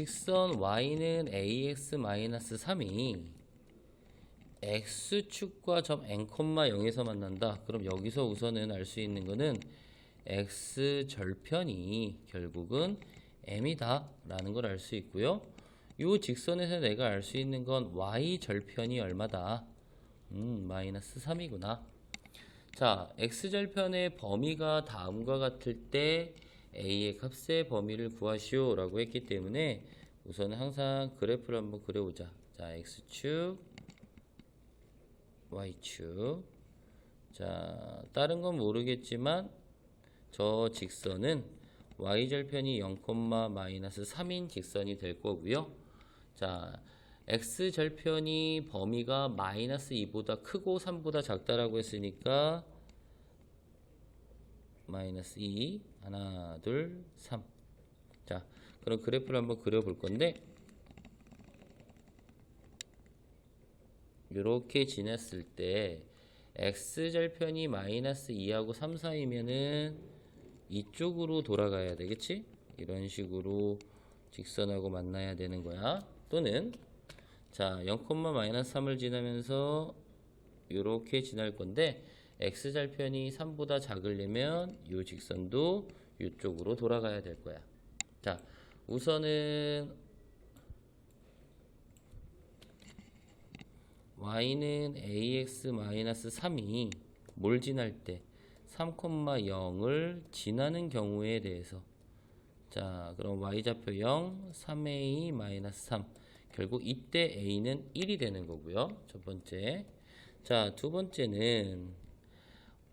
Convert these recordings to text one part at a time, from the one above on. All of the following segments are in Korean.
직선 y는 ax-3이 x축과 점 n,0에서 만난다. 그럼 여기서 우선은 알 수 있는 거는 x 절편이 결국은 m이다 라는 걸 알 수 있고요. 이 직선에서 내가 알 수 있는 건 y 절편이 얼마다? 음, 마이너스 3이구나. 자, x절편의 범위가 다음과 같을 때 a의 값의 범위를 구하시오 라고 했기 때문에 우선 항상 그래프를 한번 그려보자. 자, x축, y축. 자, 다른 건 모르겠지만 저 직선은 y절편이 0, 마이너스 3인 직선이 될 거고요. 자, x절편이 범위가 마이너스 2보다 크고 3보다 작다라고 했으니까 마이너스 2 하나 둘 3. 자, 그럼 그래프를 한번 그려볼 건데 이렇게 지냈을 때 x절편이 마이너스 2하고 3 사이면은 이쪽으로 돌아가야 되겠지? 이런 식으로 직선하고 만나야 되는 거야. 또는 자, 0, 마이너스 3을 지나면서 이렇게 지날 건데 x절편이 3보다 작으려면 이 직선도 이쪽으로 돌아가야 될 거야. 자, 우선은 y는 ax-3이 뭘 지날 때 3,0을 지나는 경우에 대해서 자, 그럼 y좌표 0, 3a-3 결국 이때 a는 1이 되는 거고요. 첫 번째. 자, 두 번째는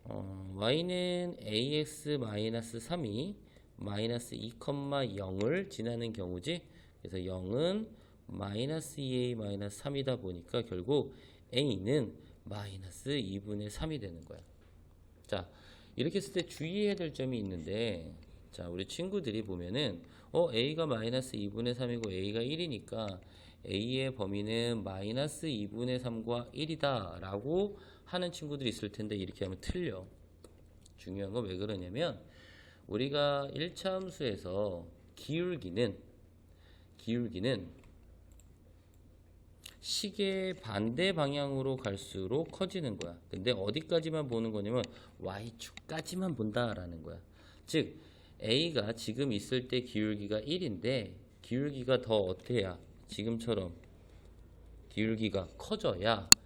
어, y는 ax-3이 마이너스 2,0을 지나는 경우지. 그래서 0은 마이너스 2a 마이너스 3이다 보니까 결국 a는 마이너스 2분의 3이 되는 거야. 자, 이렇게 했을 때 주의해야 될 점이 있는데 자, 우리 친구들이 보면은 어, a가 마이너스 2분의 3이고 a가 1이니까 a의 범위는 마이너스 2분의 3과 1이다 라고 하는 친구들이 있을 텐데 이렇게 하면 틀려. 중요한 건 왜 그러냐면 우리가 1차 함수에서 기울기는 기울기는 시계 반대 방향으로 갈수록 커지는 거야. 근데 어디까지만 보는 거냐면 y축까지만 본다라는 거야. 즉 a가 지금 있을 때 기울기가 1인데 기울기가 더 어때야 지금처럼 기울기가 커져야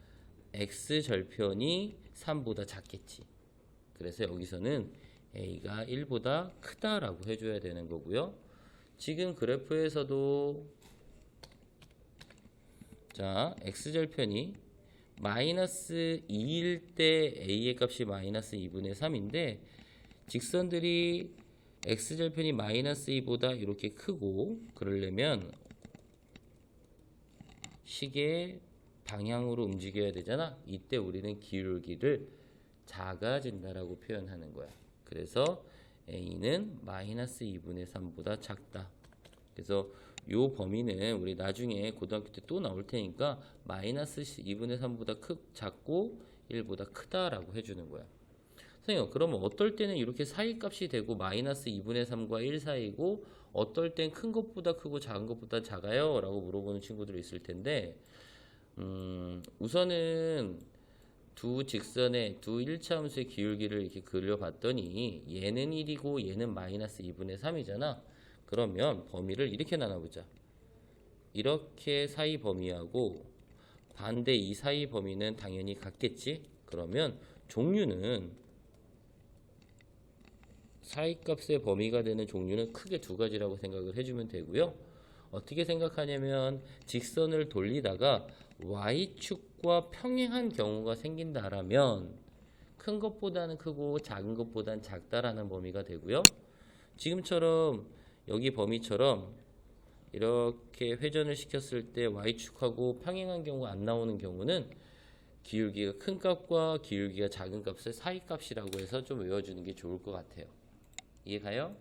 x 절편이 3보다 작겠지. 그래서 여기서는 a가 1보다 크다라고 해줘야 되는 거고요. 지금 그래프에서도 자 x절편이 마이너스 2일 때 a의 값이 마이너스 2분의 3인데 직선들이 x절편이 마이너스 2보다 이렇게 크고 그러려면 시계 방향으로 움직여야 되잖아. 이때 우리는 기울기를 작아진다라고 표현하는 거야. 그래서 a는 마이너스 2분의 3보다 작다. 그래서 요 범위는 우리 나중에 고등학교 때 또 나올 테니까 마이너스 2분의 3보다 크, 작고 1보다 크다라고 해주는 거야. 선생님, 그러면 어떨 때는 이렇게 사이값이 되고 마이너스 2분의 3과 1 사이고 어떨 땐 큰 것보다 크고 작은 것보다 작아요? 라고 물어보는 친구들이 있을 텐데 음, 우선은 두 직선의 두 1차 함수의 기울기를 이렇게 그려봤더니 얘는 1이고 얘는 마이너스 2분의 3이잖아. 그러면 범위를 이렇게 나눠보자. 이렇게 사이 범위하고 반대 이 사이 범위는 당연히 같겠지? 그러면 종류는 사이값의 범위가 되는 종류는 크게 두 가지라고 생각을 해주면 되고요. 어떻게 생각하냐면 직선을 돌리다가 y축과 평행한 경우가 생긴다라면 큰 것보다는 크고 작은 것보다는 작다라는 범위가 되고요. 지금처럼 여기 범위처럼 이렇게 회전을 시켰을 때 y축하고 평행한 경우가 안 나오는 경우는 기울기가 큰 값과 기울기가 작은 값의 사이 값이라고 해서 좀 외워주는 게 좋을 것 같아요. 이해가요?